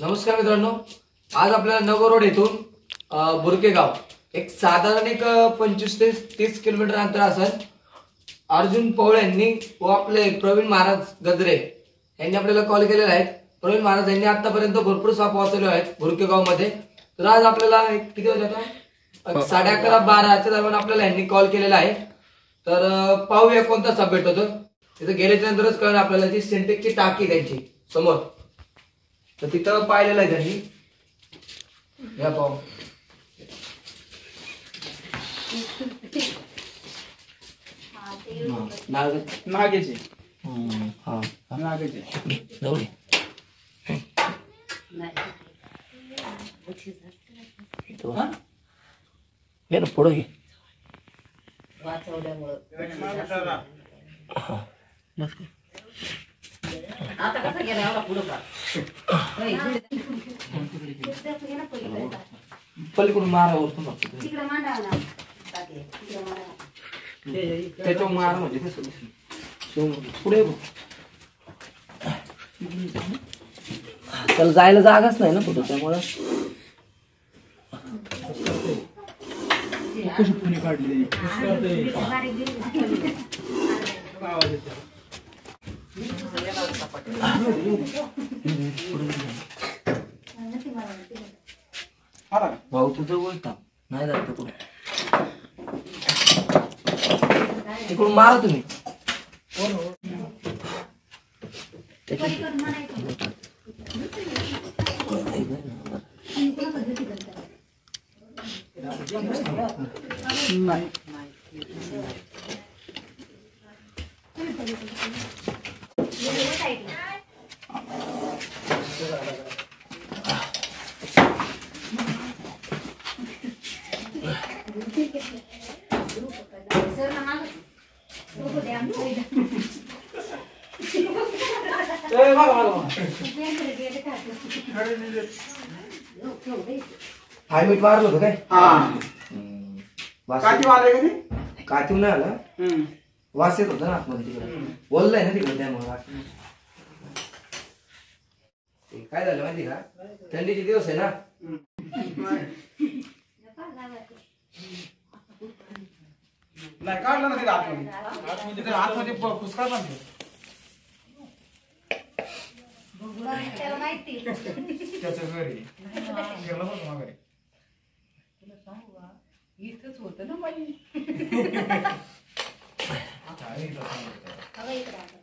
नमस्कार मित्रांनो. आज आपल्याला नगर रोड येथून अं, बुरके गाव एक साधारण एक पंचवीस ते तीस किलोमीटर अंतर असेल. अर्जुन पवळे यांनी व आपले प्रवीण महाराज गजरे यांनी आपल्याला कॉल केलेला आहे. प्रवीण महाराज यांनी आतापर्यंत भरपूर साप वाचवले आहेत बुरके गावमध्ये तर आज आपल्याला एक किती वाजता साडे अकरा बाराच्या दरम्यान आपल्याला यांनी कॉल केलेला आहे. तर पाहूया कोणता साप भेटतो तिथे गेल्याच्या नंतरच कळलं आपल्याला ती सिंटेक्सची टाकी त्यांची समोर. तर तिथं पाहिलेलं आहे त्यांनी. या पाहू. नाग नागेचे. हा. नागेचे. जाऊ दे. हे? ना पुढं घे. आता कसं गेला एवढा पुढं का पलीकडून मारा वरतून. तिकडे मांडावं त्याच्यावर मारा म्हणजे कसं. पुढे बघ. त्याला जायला जागाच नाही ना कुठं त्यामुळं. कशी पुणे काढली बारीक दिली. आवाज येतो आला का भाऊ तुझं बोलता. नाही जात तिकडून तिकडून मारा तुम्ही नाही. हाय मीठ मारलं होतं काय? हा. वास काठी वाले का ते कातीव नाही आला? हम्म. वास येत होता ना आतमध्ये तिकडे. बोललाय ना तिकडे त्यामुळे वास ते काय झालं माहिती का? थंडीचे दिवस आहे ना. नाही काढलं ना तिथे आतमध्ये आतमध्ये तिथे आतमध्ये प- पुष्कळ पण. त्याला माहिती त्याचं घरी गेलं बघ मग घरी इथंच होतं ना बाई आहे इथं समोर. हवं इकडे आता.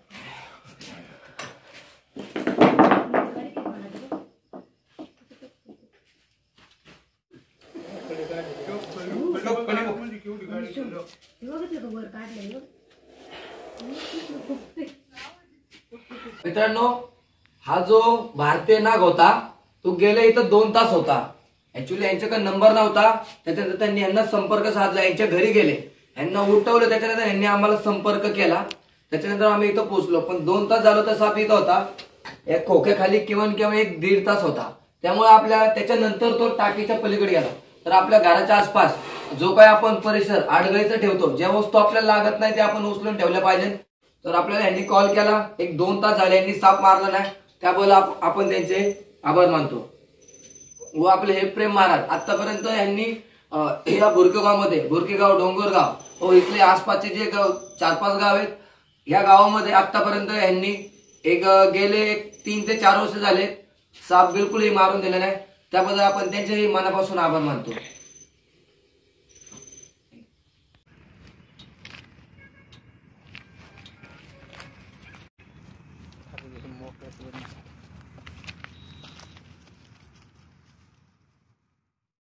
पडलं, पडलं बघ. मित्रांनो हा जो भारतीय नाग होता तो गेल्या इथं दोन तास होता. ऍक्च्युली यांच्याकडे नंबर नव्हता. त्याच्यानंतर त्यांनी यांना संपर्क साधला. यांच्या घरी गेले. यांना उठवलं. त्याच्यानंतर यांनी आम्हाला संपर्क केला. त्याच्यानंतर आम्ही इथं पोहोचलो. पण दोन तास झालो तर साप इथं होता. एक खोक्याखाली किमान किमान एक दीड तास होता. त्यामुळे आपल्या त्याच्यानंतर तो टाकीच्या पलीकडे गेला. तर आपल्या घराच्या आसपास जो काही आपण परिसर आडगळीचा ठेवतो ज्या वस्तू आपल्याला लागत नाही त्या आपण उचलून ठेवल्या पाहिजे तर आपल्याला यांनी कॉल केला. एक दोन तास झाले यांनी साप मारला नाही. त्याबद्दल आपण त्यांचे आभार मानतो. व आपले हे प्रेम महाराज आतापर्यंत यांनी या बुरकेगावमध्ये बुरकेगाव डोंगरगाव व इथले आसपासचे जे गाव चार पाच गाव आहेत या गावामध्ये आतापर्यंत यांनी एक गेले एक तीन ते चार वर्ष झाले साप बिलकुलही मारून दिले नाही. त्याबद्दल आपण त्यांचेही मनापासून आभार मानतो.